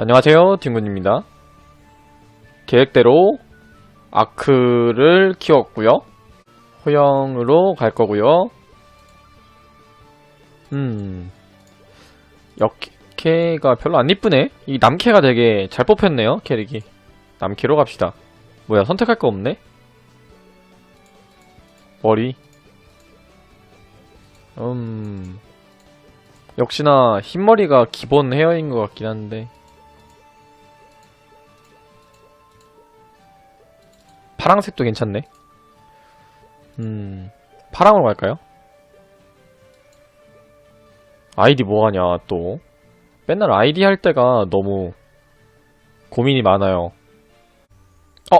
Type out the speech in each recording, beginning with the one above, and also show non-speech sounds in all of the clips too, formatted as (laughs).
안녕하세요, 딩군입니다. 계획대로 아크를 키웠고요. 호영으로 갈 거고요. 음, 역캐가 별로 안 이쁘네. 이 남캐가 되게 잘 뽑혔네요, 캐릭이. 남캐로 갑시다. 뭐야, 선택할 거 없네? 머리. 음, 역시나 흰머리가 기본 헤어인 것 같긴 한데. 파랑색도 괜찮네. 음, 파랑으로 갈까요? 아이디 뭐 하냐, 또. 맨날 아이디 할 때가 너무 고민이 많아요. 어?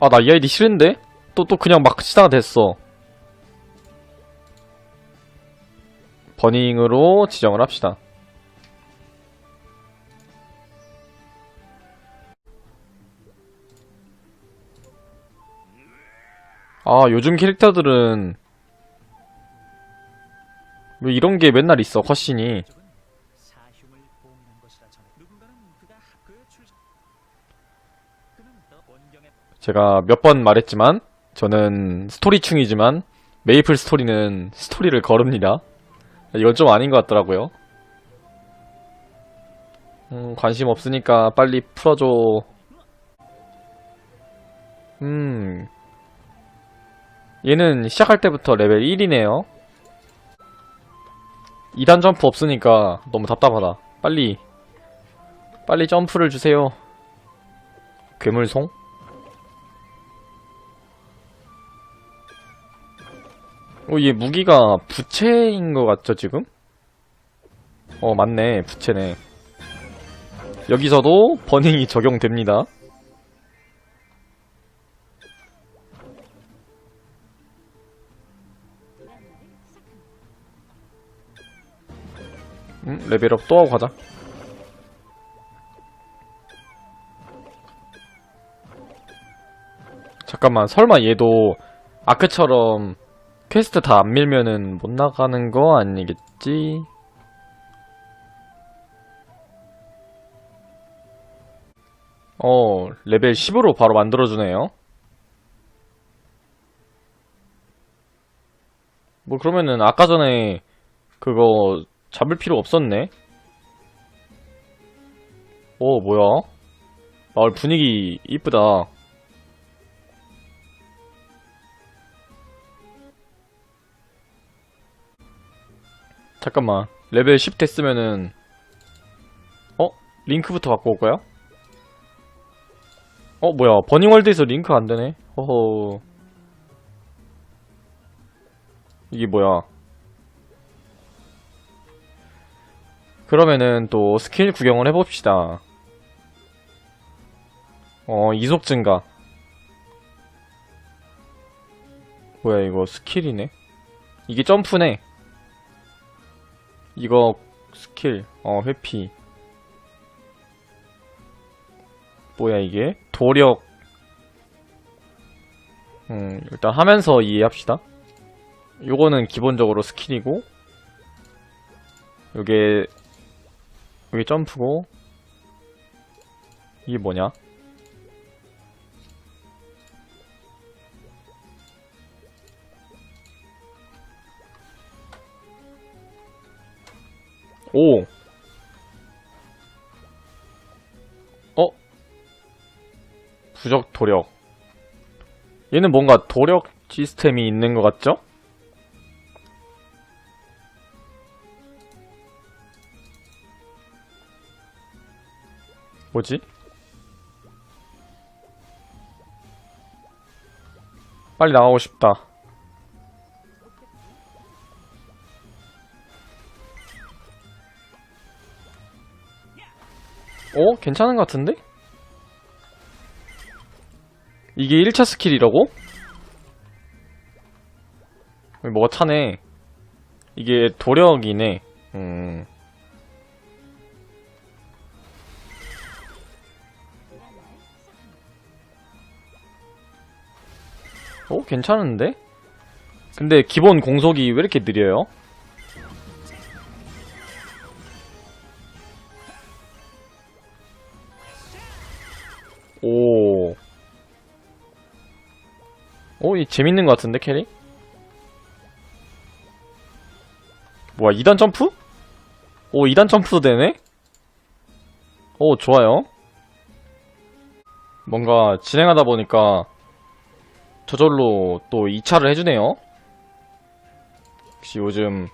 아, 나 이 아이디 싫은데? 또, 또 그냥 막 치다가 됐어. 버닝으로 지정을 합시다. 아, 요즘 캐릭터들은 왜 이런 게 맨날 있어, 컷신이. 제가 몇 번 말했지만, 저는 스토리충이지만, 메이플 스토리는 스토리를 거릅니다. 이건 좀 아닌 것 같더라고요. 음, 관심 없으니까 빨리 풀어줘. 음. 얘는 시작할 때부터 레벨 1이네요. 2단 점프 없으니까 너무 답답하다. 빨리, 빨리 점프를 주세요. 괴물송? 어, 얘 무기가 부채인 것 같죠, 지금? 어, 맞네. 부채네. 여기서도 버닝이 적용됩니다. 음, 레벨업 또 하고 가자. 잠깐만, 설마 얘도 아크처럼 퀘스트 다 안 밀면은 못 나가는 거 아니겠지? 어, 레벨 10으로 바로 만들어주네요. 뭐 그러면은 아까 전에 그거 잡을 필요 없었네. 오, 뭐야? 마을 분위기 이쁘다. 잠깐만. 레벨 10 됐으면은 어? 링크부터 갖고 올까요? 어, 뭐야. 버닝월드에서 링크 안 되네. 허허. 이게 뭐야. 그러면은 또 스킬 구경을 해봅시다. 어, 이속 증가. 뭐야, 이거 스킬이네? 이게 점프네. 이거 스킬, 어, 회피. 뭐야, 이게? 도력. 음, 일단 하면서 이해합시다. 요거는 기본적으로 스킬이고, 요게, 요게 점프고, 이게 뭐냐? 오! 어? 부적 도력. 얘는 뭔가 도력 시스템이 있는 것 같죠? 뭐지? 빨리 나가고 싶다. 어? 괜찮은 것 같은데? 이게 1차 스킬이라고? 뭐가 차네. 이게 도력이네. 음. 어? 괜찮은데? 근데 기본 공속이 왜 이렇게 느려요? 오. 오, 이 재밌는 것 같은데, 캐릭? 뭐야, 2단 점프? 오, 2단 점프도 되네? 오, 좋아요. 뭔가 진행하다 보니까 저절로 또 2차를 해주네요. 역시 요즘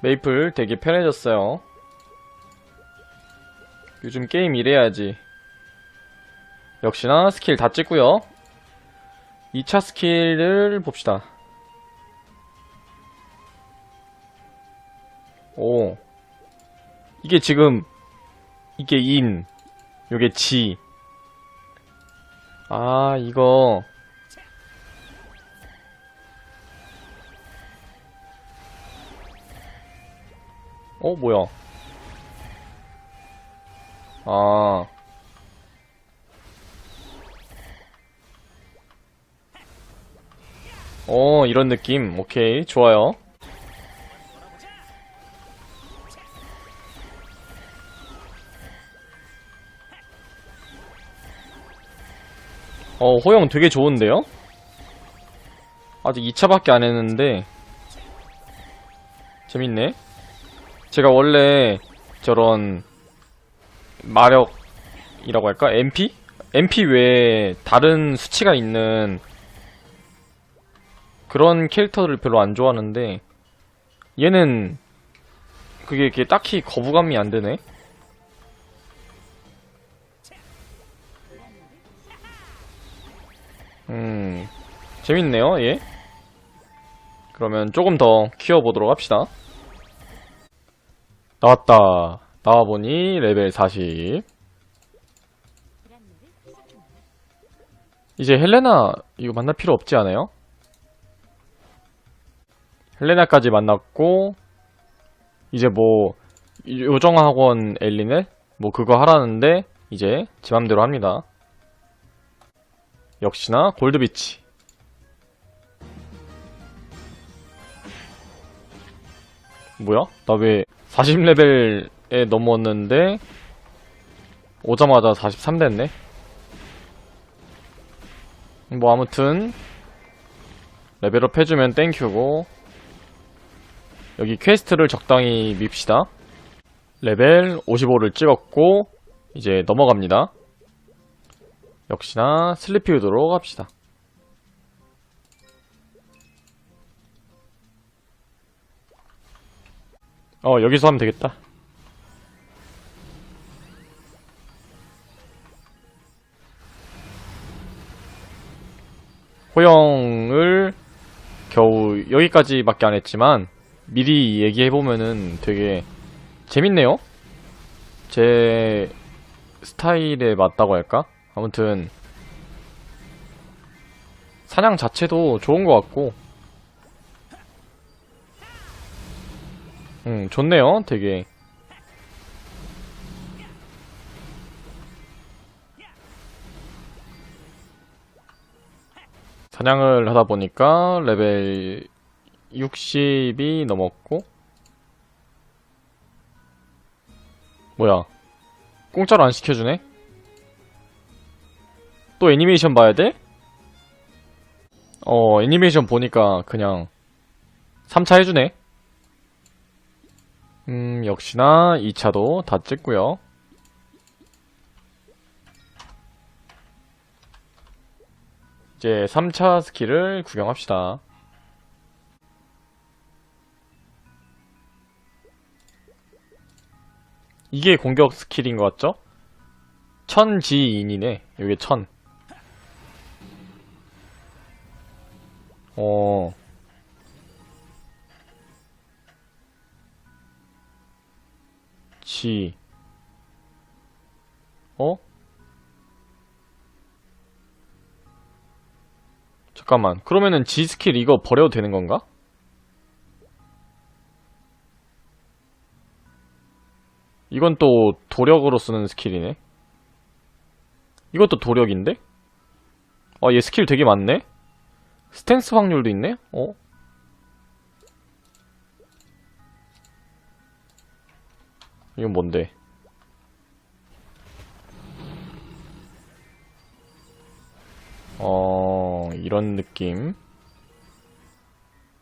메이플 되게 편해졌어요. 요즘 게임 이래야지. 역시나 스킬 다 찍고요. 2차 스킬을 봅시다. 오. 이게 지금 이게 인, 요게 지. 아, 이거 어, 뭐야? 아. 어, 이런 느낌. 오케이, 좋아요. 어, 호영 되게 좋은데요? 아직 2차밖에 안 했는데, 재밌네. 제가 원래 저런 마력이라고 할까? MP? MP 외에 다른 수치가 있는 그런 캐릭터를 별로 안 좋아하는데 얘는 그게 이렇게 딱히 거부감이 안 되네. 음, 재밌네요, 얘. 그러면 조금 더 키워보도록 합시다. 나왔다. 나와보니 레벨 40. 이제 헬레나 이거 만날 필요 없지 않아요? 헬레나까지 만났고 이제 뭐 요정학원 엘리네 뭐 그거 하라는데 이제 지 맘대로 합니다. 역시나 골드비치. 뭐야? 나 왜 40레벨에 넘었는데 오자마자 43 됐네? 뭐 아무튼 레벨업 해주면 땡큐고 여기 퀘스트를 적당히 밉시다. 레벨 55를 찍었고 이제 넘어갑니다. 역시나 슬리피우드로 갑시다 어 여기서 하면 되겠다 호영을 겨우 여기까지밖에 안 했지만 미리 얘기해보면은 되게 재밌네요. 제 스타일에 맞다고 할까? 아무튼 사냥 자체도 좋은 것 같고 음 좋네요. 되게. 사냥을 하다 보니까 레벨 60이 넘었고. 뭐야. 공짜로 안 시켜주네? 또 애니메이션 봐야 돼? 어 애니메이션 보니까 그냥 3차 해주네 음 역시나 2차도 다 찍고요 이제 3차 스킬을 구경합시다 이게 공격 스킬인 것 같죠? 천지인이네. 요게 천. 어. 지. 어? 잠깐만. 그러면은 지 스킬 이거 버려도 되는 건가? 이건 또 도력으로 쓰는 스킬이네. 이것도 도력인데? 아, 얘 스킬 되게 많네? 스탠스 확률도 있네? 어? 이건 뭔데? 어... 이런 느낌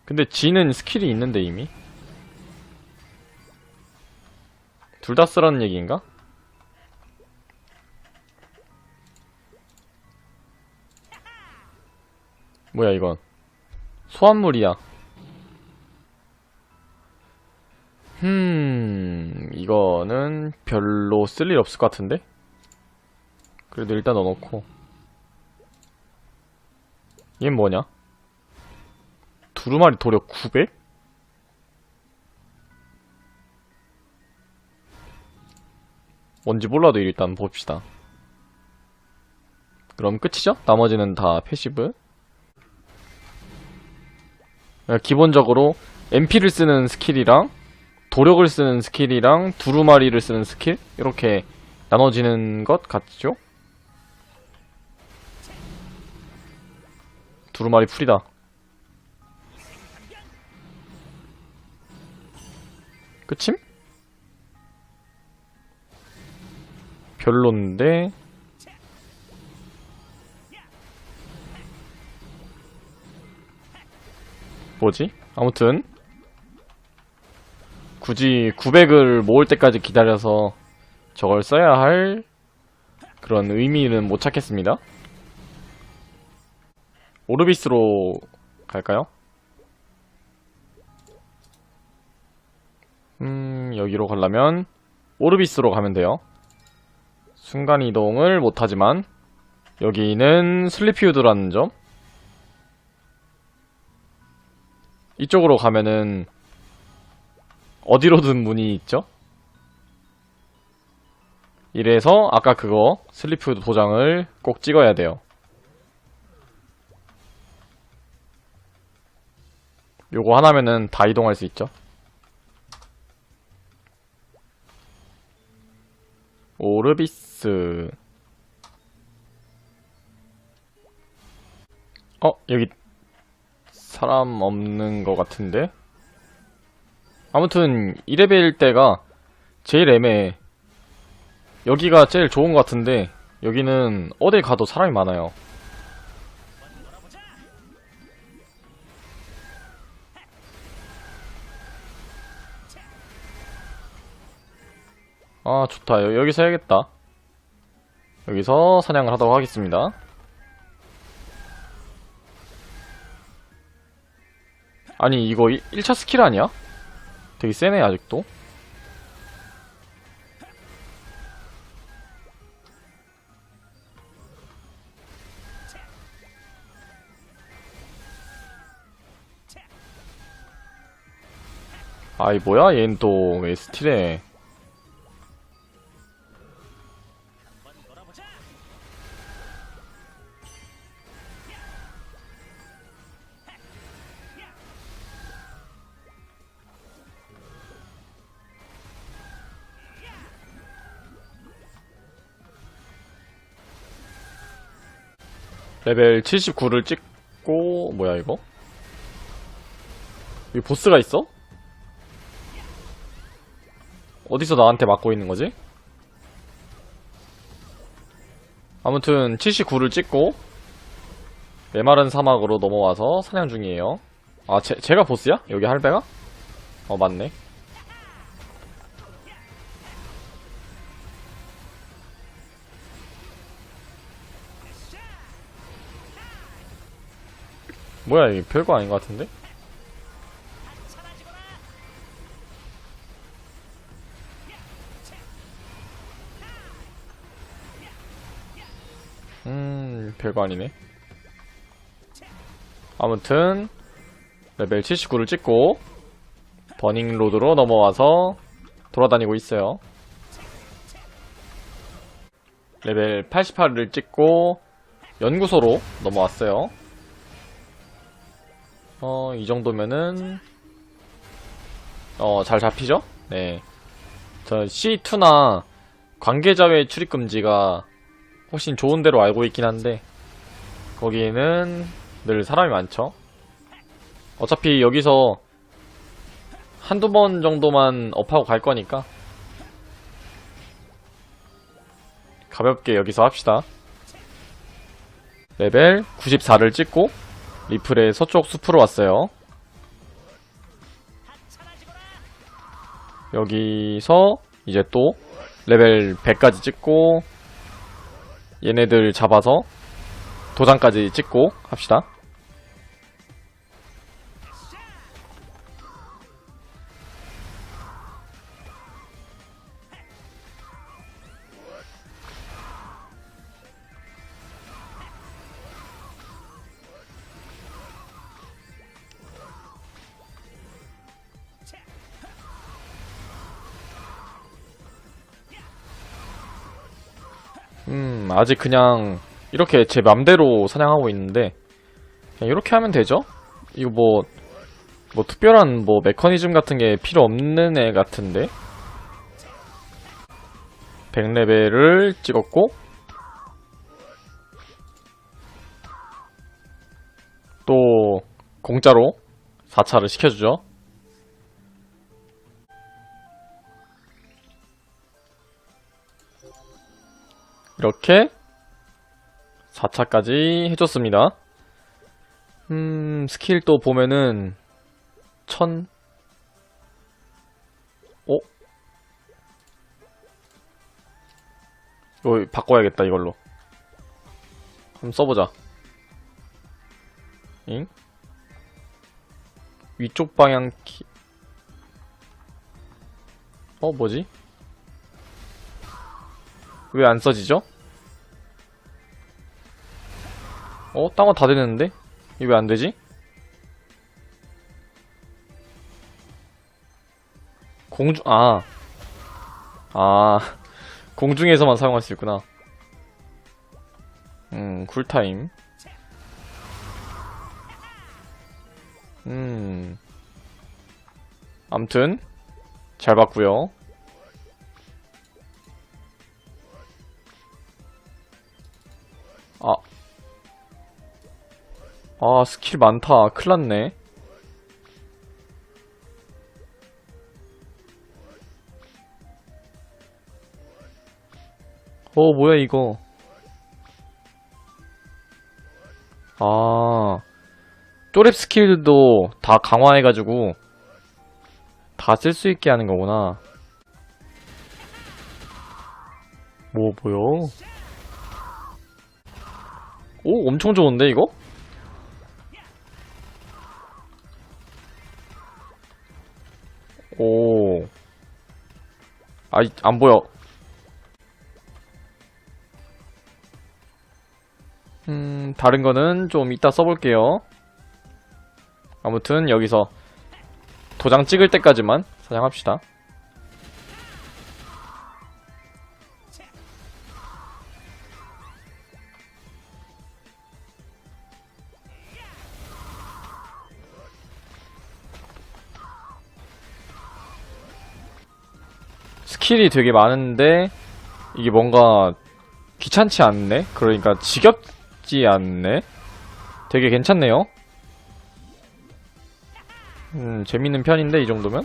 근데 지는 스킬이 있는데 이미? 둘 다 쓰라는 얘기인가? 뭐야 이건 소환물이야 쓸 일 없을 것 같은데? 그래도 일단 넣어놓고. 얘는 뭐냐? 두루마리 도력 900? 뭔지 몰라도 일단 봅시다. 그럼 끝이죠? 나머지는 다 패시브? 그러니까 기본적으로 MP를 쓰는 스킬이랑 도력을 쓰는 스킬이랑 두루마리를 쓰는 스킬 이렇게 나눠지는 것 같죠? 두루마리 풀이다. 끝임? 별론데 뭐지? 아무튼 굳이 900을 모을 때까지 기다려서 저걸 써야 할 그런 의미는 못 찾겠습니다. 오르비스로 갈까요? 음, 여기로 가려면 오르비스로 가면 돼요. 순간 이동을 못하지만 여기는 슬리피우드라는 점 이쪽으로 가면은 어디로든 문이 있죠? 이래서 아까 그거 슬리프 도장을 꼭 찍어야 돼요. 요거 하나면은 다 이동할 수 있죠. 오르비스 어 여기 사람 없는 것 같은데? 아무튼 2레벨 때가 제일 애매해. 여기가 제일 좋은 것 같은데 여기는 어딜 가도 사람이 많아요. 아 좋다. 여- 여기서 해야겠다. 여기서 사냥을 하도록 하겠습니다. 아니 이거 1 차 스킬 아니야? 되게 세네 아직도. 아이 뭐야? 얘는 또 왜 스틸해 레벨 79를 찍고 뭐야 이거? 여기 보스가 있어? 어디서 나한테 맞고 있는 거지? 아무튼 79를 찍고 메마른 사막으로 넘어와서 사냥 중이에요. 아, 제, 제가 보스야? 여기 할배가? 어, 맞네. 뭐야, 이게 별거 아닌 것 같은데? 음, 별거 아니네. 아무튼, 레벨 79를 찍고, 버닝 로드로 넘어와서 돌아다니고 있어요. 레벨 88을 찍고, 연구소로 넘어왔어요. 어, 이 정도면은, 어, 잘 잡히죠? 네. 저 C2나 관계자의 출입 금지가 훨씬 좋은 데로 알고 있긴 한데 거기에는 늘 사람이 많죠. 어차피 여기서 한두 번 정도만 업하고 갈 거니까 가볍게 여기서 합시다. 레벨 94를 찍고 리플의 서쪽 숲으로 왔어요. 여기서 이제 또 레벨 100까지 찍고 얘네들 잡아서 도장까지 찍고 합시다. 음, 아직 그냥 이렇게 제 맘대로 사냥하고 있는데 그냥 이렇게 하면 되죠? 이거 뭐, 뭐 특별한 뭐 메커니즘 같은 게 필요 없는 애 같은데 100레벨을 찍었고 또 공짜로 4차를 시켜주죠 이렇게 4차까지 해줬습니다. 음, 스킬 또 보면은, 천, 어? 이거 바꿔야겠다, 이걸로. 한번 써보자. 잉? 위쪽 방향 키, 어, 뭐지? 왜 안 써지죠? 어? 딴 거 다 되는데? 이거 왜안 되지? 공중, 아. 아. (laughs) 공중에서만 사용할 수 있구나. 음, 쿨타임. 음. 암튼, 잘 봤구요 아, 스킬 많다. 큰일났네. 어, 뭐야, 이거. 아. 쪼랩 스킬도 다 강화해가지고, 다 쓸 수 있게 하는 거구나. 뭐, 뭐야? 오, 엄청 좋은데, 이거? 오. 아, 이- 안 보여. 음, 다른 거는 좀 이따 써볼게요. 아무튼, 여기서 도장 찍을 때까지만 사냥합시다. 스킬이 되게 많은데 이게 뭔가 귀찮지 않네? 그러니까 지겹지 않네? 되게 괜찮네요. 음, 재밌는 편인데 이 정도면?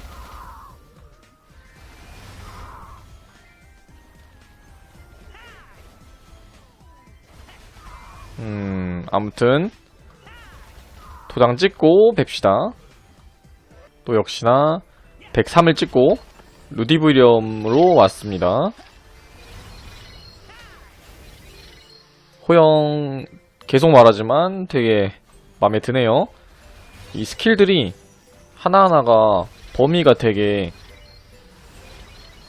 음, 아무튼 도장 찍고 뵙시다. 또 역시나 103을 찍고 루디브리엄으로 왔습니다. 호영 계속 말하지만 되게 마음에 드네요. 이 스킬들이 하나하나가 범위가 되게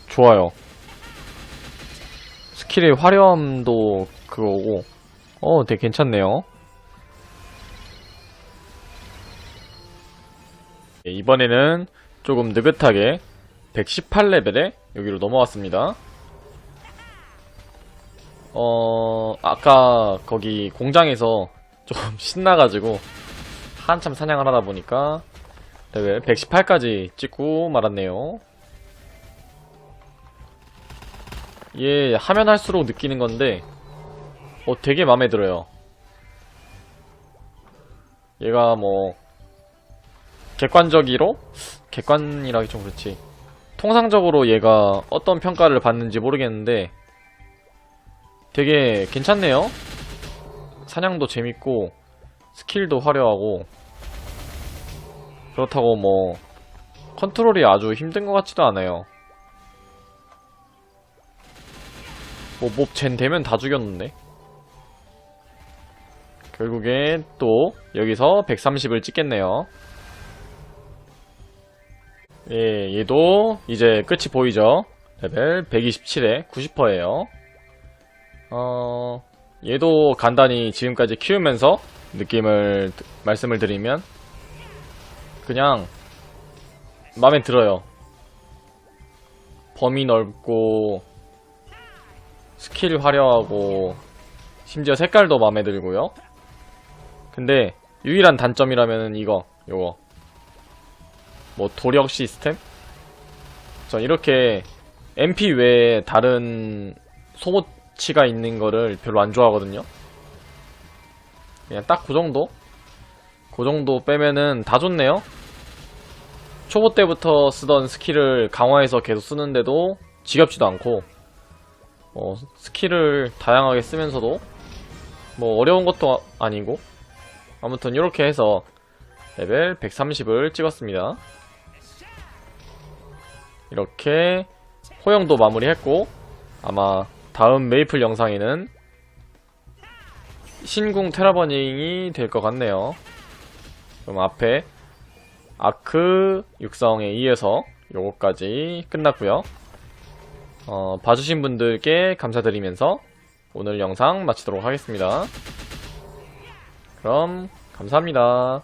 좋아요. 스킬의 화려함도 그거고, 어, 되게 괜찮네요. 네, 이번에는 조금 느긋하게 118레벨에 여기로 넘어왔습니다. 어, 아까 거기 공장에서 좀 (laughs) 신나가지고 한참 사냥을 하다 보니까 레벨 118까지 찍고 말았네요. 얘 하면 할수록 느끼는 건데, 어, 되게 마음에 들어요. 얘가 뭐, 객관적이로? 객관이라기 좀 그렇지. 통상적으로 얘가 어떤 평가를 받는지 모르겠는데 되게 괜찮네요. 사냥도 재밌고 스킬도 화려하고 그렇다고 뭐 컨트롤이 아주 힘든 것 같지도 않아요. 뭐 몹젠 되면 다 죽였는데 결국엔 또 여기서 130을 찍겠네요. 예, 얘도 이제 끝이 보이죠? 레벨 127에 90%예요. 어, 얘도 간단히 지금까지 키우면서 느낌을 드- 말씀을 드리면 그냥 마음에 들어요. 범위 넓고 스킬 화려하고 심지어 색깔도 마음에 들고요. 근데 유일한 단점이라면 이거 요거 뭐 도력 시스템? 전 이렇게 MP 외에 다른 소모치가 있는 거를 별로 안 좋아하거든요. 그냥 딱 그 정도? 그 정도 빼면은 다 좋네요. 초보 때부터 쓰던 스킬을 강화해서 계속 쓰는데도 지겹지도 않고, 어, 스킬을 다양하게 쓰면서도 뭐 어려운 것도 아니고, 아무튼 이렇게 해서 레벨 130을 찍었습니다. 이렇게 호영도 마무리했고 아마 다음 메이플 영상에는 신궁 테라버닝이 될 것 같네요. 그럼 앞에 아크 육성에 의해서 요거까지 끝났고요. 어, 봐주신 분들께 감사드리면서 오늘 영상 마치도록 하겠습니다. 그럼 감사합니다.